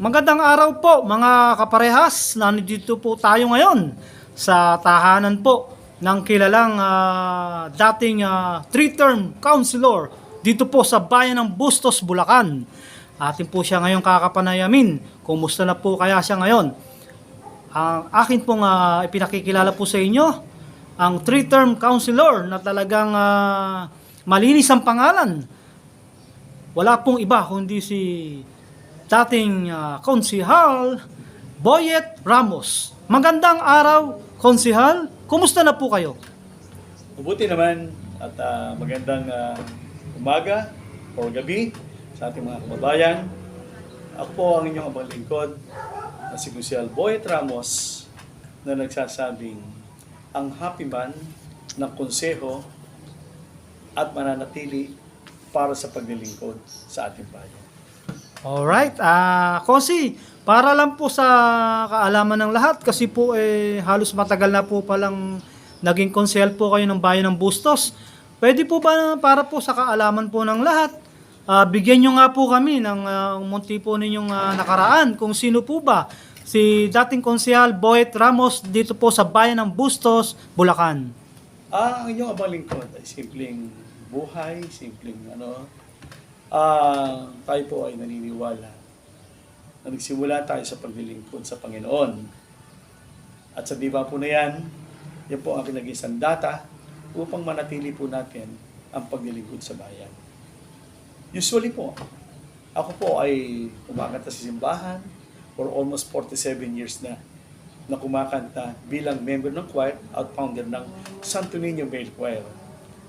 Magandang araw po mga kaparehas. Nandito po tayo ngayon sa tahanan po ng kilalang ah, dating ah, three-term councilor dito po sa bayan ng Bustos, Bulacan. Atin po siya ngayon kakapanayamin. Kumusta na po kaya siya ngayon? Ang akin pong ah, ipinakikilala po sa inyo, ang three-term councilor na talagang ah, malinis ang pangalan. Wala pong iba kundi si dating uh, konsihal Boyet Ramos. Magandang araw, konsihal. Kumusta na po kayo? Mabuti naman at ah, magandang ah, umaga o gabi sa ating mga kababayan. Ako ang inyong abang lingkod na si Gusiel Boyet Ramos na nagsasabing ang happy man ng konseho at mananatili para sa paglilingkod sa ating bayan. Alright, ah Kosi, para lang po sa kaalaman ng lahat, kasi po eh, halos matagal na po palang naging konsehal po kayo ng bayan ng Bustos. Pwede po ba para po sa kaalaman po ng lahat, ah, bigyan nyo nga po kami ng uh, munti po ninyong ah, nakaraan kung sino po ba si dating konsehal Boyet Ramos dito po sa bayan ng Bustos, Bulacan. Ah, ang inyong abang lingkod ay simpleng buhay, simpleng ano. Ah, tayo po ay naniniwala na nagsimula tayo sa paglilingkod sa Panginoon. At sa diba po na yan, yan po ang kinagisang data upang manatili po natin ang paglilingkod sa bayan. Usually po, ako po ay kumakanta sa simbahan for almost 47 years na na kumakanta bilang member ng choir at founder ng Santo Niño Male Choir.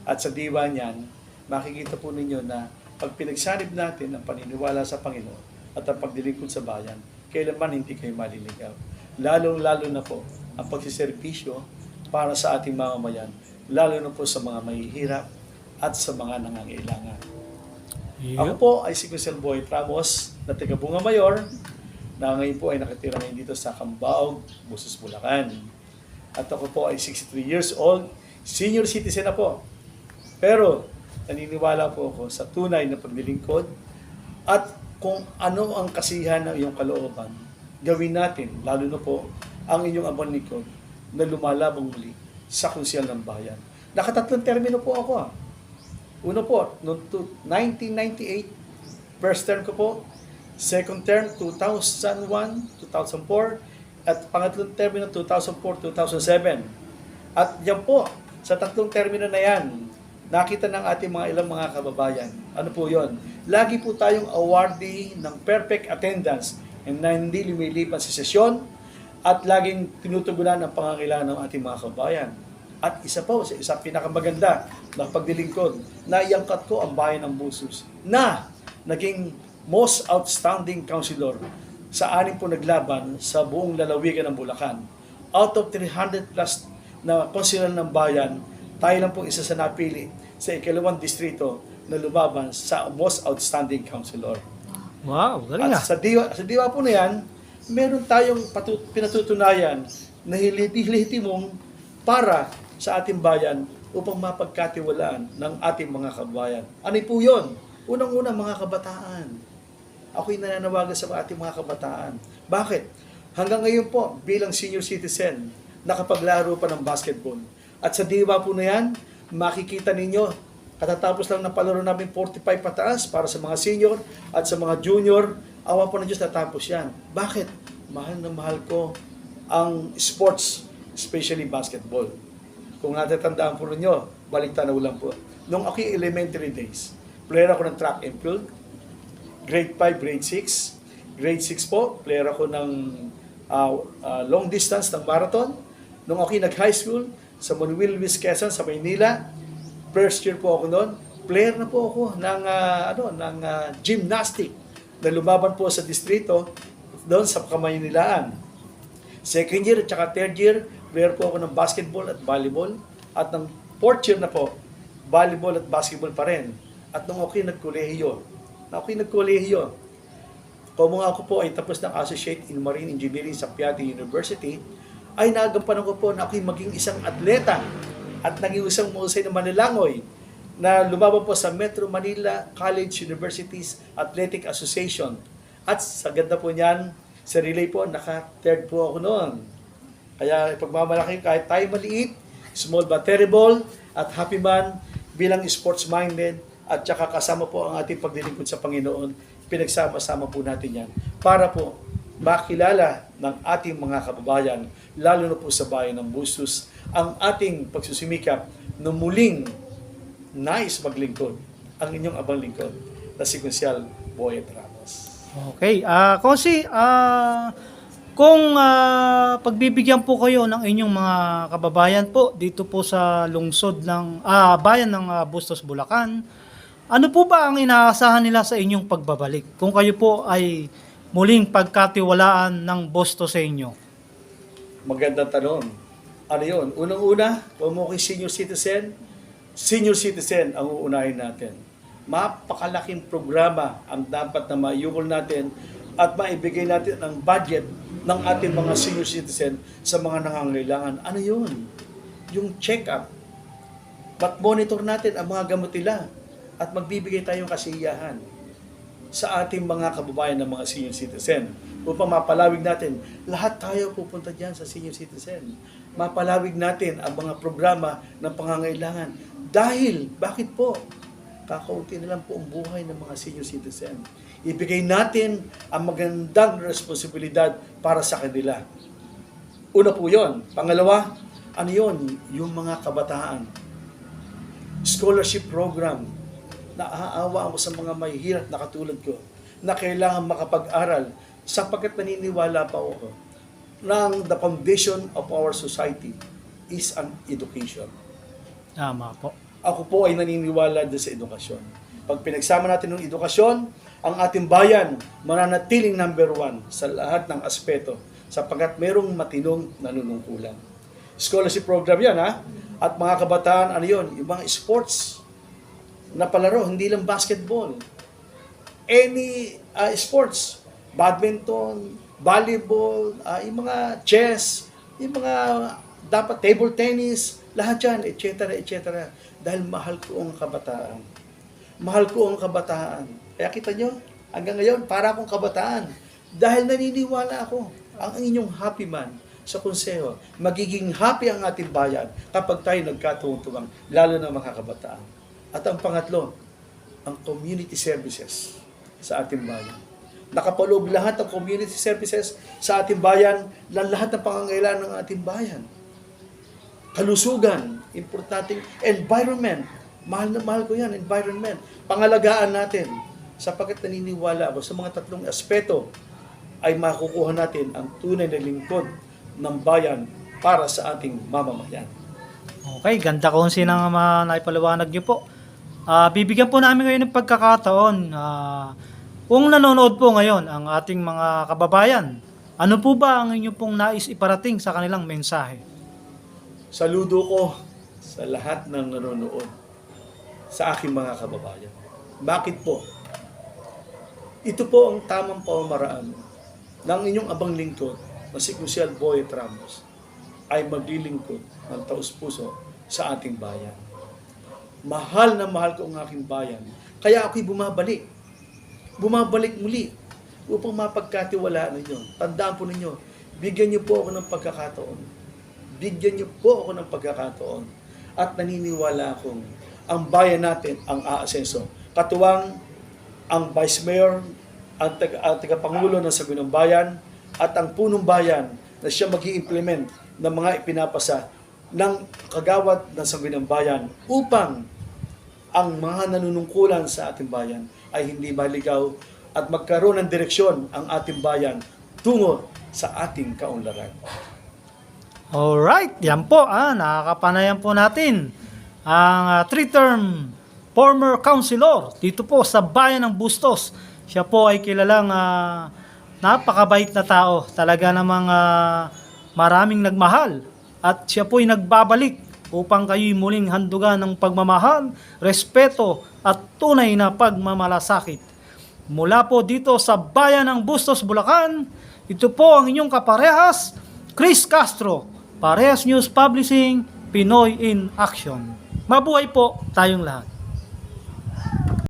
At sa diwa niyan, makikita po ninyo na pag pinagsanib natin ang paniniwala sa Panginoon at ang pagdilingkod sa bayan, kailanman hindi kayo maliligaw. Lalong-lalo na po ang pagsiservisyo para sa ating mamamayan, lalo na po sa mga mahihirap at sa mga nangangailangan. Ako po ay si Giselle Boy Ramos na taga Bunga Mayor na ngayon po ay nakatira ngayon dito sa Cambaog, Busos, Bulacan. At ako po ay 63 years old, senior citizen na po. Pero naniniwala po ako sa tunay na paglilingkod at kung ano ang kasihan ng iyong kalooban, gawin natin, lalo na po ang inyong abang lingkod na lumalabang muli sa konsyal ng bayan. Nakatatlong termino po ako ah. Uno po, noong to- 1998, first term ko po. Second term, 2001, 2004. At pangatlong termino, 2004, 2007. At yan po, sa tatlong termino na yan, nakita ng ating mga ilang mga kababayan. Ano po yon? Lagi po tayong awardee ng perfect attendance and na hindi lumilipan sa sesyon at laging tinutugunan ang pangangailangan ng ating mga kababayan. At isa po, sa isang pinakamaganda na pagdilingkod, na iangkat ko ang bayan ng Busos na naging most outstanding councilor sa anim po naglaban sa buong lalawigan ng Bulacan. Out of 300 plus na konsilor ng bayan, tayo lang po isa sa napili sa ikalawang distrito na lumaban sa most outstanding councilor. Wow, galing At ah. sa diwa, sa diwa po na yan, meron tayong patu- pinatutunayan na hiliti-hitimong para sa ating bayan upang mapagkatiwalaan ng ating mga kabayan. Ano po yun? Unang-una, mga kabataan. Ako'y nananawagan sa ating mga kabataan. Bakit? Hanggang ngayon po, bilang senior citizen, nakapaglaro pa ng basketball. At sa diwa po na yan, makikita ninyo, katatapos lang ng palaro namin 45 pataas para sa mga senior at sa mga junior, awa po ng Diyos natapos yan. Bakit? Mahal na mahal ko ang sports, especially basketball. Kung natatandaan po ninyo, balik tanaw lang po. Nung ako elementary days, player ako ng track and field, grade 5, grade 6. Grade 6 po, player ako ng ah, ah, long distance ng marathon. Nung ako nag-high school, sa Manuel Luis Quezon, sa Maynila, first year po ako noon, player na po ako ng, ah, ano, ng ah, gymnastic na lumaban po sa distrito doon sa Kamaynilaan. Second year at saka third year, player po ako ng basketball at volleyball. At ng fourth year na po, volleyball at basketball pa rin. At nung ako'y nagkolehiyo, na ako'y nagkolehiyo, kung mga ako po ay tapos ng Associate in Marine Engineering sa Piatti University, ay nagampanan ko po na ako'y maging isang atleta at naging isang mahusay na manilangoy na lumaban po sa Metro Manila College Universities Athletic Association At sa ganda po niyan, sa relay po, naka-third po ako noon. Kaya pagmamalaki kahit tayo maliit, small but terrible, at happy man bilang sports-minded, at saka kasama po ang ating paglilingkod sa Panginoon, pinagsama-sama po natin yan para po makilala ng ating mga kababayan, lalo na po sa bayan ng Bustos, ang ating pagsusumikap na muling nais maglingkod ang inyong abang lingkod na si Consial Boyet Ramos. Okay, ah Konsi, ah kung ah, pagbibigyan po kayo ng inyong mga kababayan po dito po sa lungsod ng ah, bayan ng ah, Bustos, Bulacan, ano po ba ang inaasahan nila sa inyong pagbabalik? Kung kayo po ay muling pagkatiwalaan ng Bosto sa inyo. Magandang tanong. Ano yun? Unang-una, kung mo senior citizen, senior citizen ang uunahin natin. Mapakalaking programa ang dapat na maiyukol natin at maibigay natin ang budget ng ating mga senior citizen sa mga nangangailangan. Ano yun? Yung check-up. Mat-monitor natin ang mga gamot nila at magbibigay tayong kasiyahan sa ating mga kababayan ng mga senior citizen upang mapalawig natin. Lahat tayo pupunta dyan sa senior citizen. Mapalawig natin ang mga programa ng pangangailangan. Dahil, bakit po? Kakaunti na lang po ang buhay ng mga senior citizen. Ibigay natin ang magandang responsibilidad para sa kanila. Una po yon. Pangalawa, ano yon? Yung mga kabataan. Scholarship program naaawa ako sa mga may hirap na katulad ko na kailangan makapag-aral sapagkat naniniwala pa ako ng the foundation of our society is an education. Tama po. Ako po ay naniniwala din sa edukasyon. Pag pinagsama natin ng edukasyon, ang ating bayan mananatiling number one sa lahat ng aspeto sapagkat merong matinong nanunungkulan. Scholarship program yan ha. At mga kabataan, ano yun? Mga sports na palaro, hindi lang basketball. Any uh, sports, badminton, volleyball, uh, yung mga chess, yung mga dapat table tennis, lahat yan, etc. etc. Dahil mahal ko ang kabataan. Mahal ko ang kabataan. Kaya kita nyo, hanggang ngayon, para akong kabataan. Dahil naniniwala ako, ang inyong happy man sa konseho, magiging happy ang ating bayan kapag tayo nagkatuwang lalo na mga kabataan. At ang pangatlo, ang community services sa ating bayan. Nakapaloob lahat ng community services sa ating bayan ng lahat ng pangangailangan ng ating bayan. Kalusugan, importanteng environment. Mahal na mahal ko yan, environment. Pangalagaan natin. Sapagkat naniniwala ako sa mga tatlong aspeto ay makukuha natin ang tunay na lingkod ng bayan para sa ating mamamayan. Okay, ganda kung sinang uh, naipaliwanag niyo po. Ah, bibigyan po namin ngayon ng pagkakataon. ah, kung nanonood po ngayon ang ating mga kababayan, ano po ba ang inyo pong nais iparating sa kanilang mensahe? Saludo ko sa lahat ng nanonood sa aking mga kababayan. Bakit po? Ito po ang tamang pamamaraan ng inyong abang lingkod na si Crucial Boy Ramos ay maglilingkod ng taus puso sa ating bayan. Mahal na mahal ko ang aking bayan. Kaya ako'y bumabalik. Bumabalik muli upang mapagkatiwalaan ninyo. Tandaan po ninyo, bigyan niyo po ako ng pagkakataon. Bigyan niyo po ako ng pagkakataon. At naniniwala akong ang bayan natin ang aasenso. Katuwang ang Vice Mayor, ang, taga, ang tagapangulo ng Sagunang Bayan, at ang punong bayan na siya mag implement ng mga ipinapasa ng kagawad ng Sagunang Bayan upang ang mga nanunungkulan sa ating bayan ay hindi maligaw at magkaroon ng direksyon ang ating bayan tungo sa ating kaunlaran. Alright, yan po. Ah, nakakapanayan po natin ang ah, three-term former councilor dito po sa bayan ng Bustos. Siya po ay kilalang ah, napakabait na tao. Talaga namang ah, maraming nagmahal. At siya po ay nagbabalik upang kayo'y muling handugan ng pagmamahal, respeto at tunay na pagmamalasakit. Mula po dito sa bayan ng Bustos, Bulacan, ito po ang inyong kaparehas, Chris Castro, Parehas News Publishing, Pinoy in Action. Mabuhay po tayong lahat.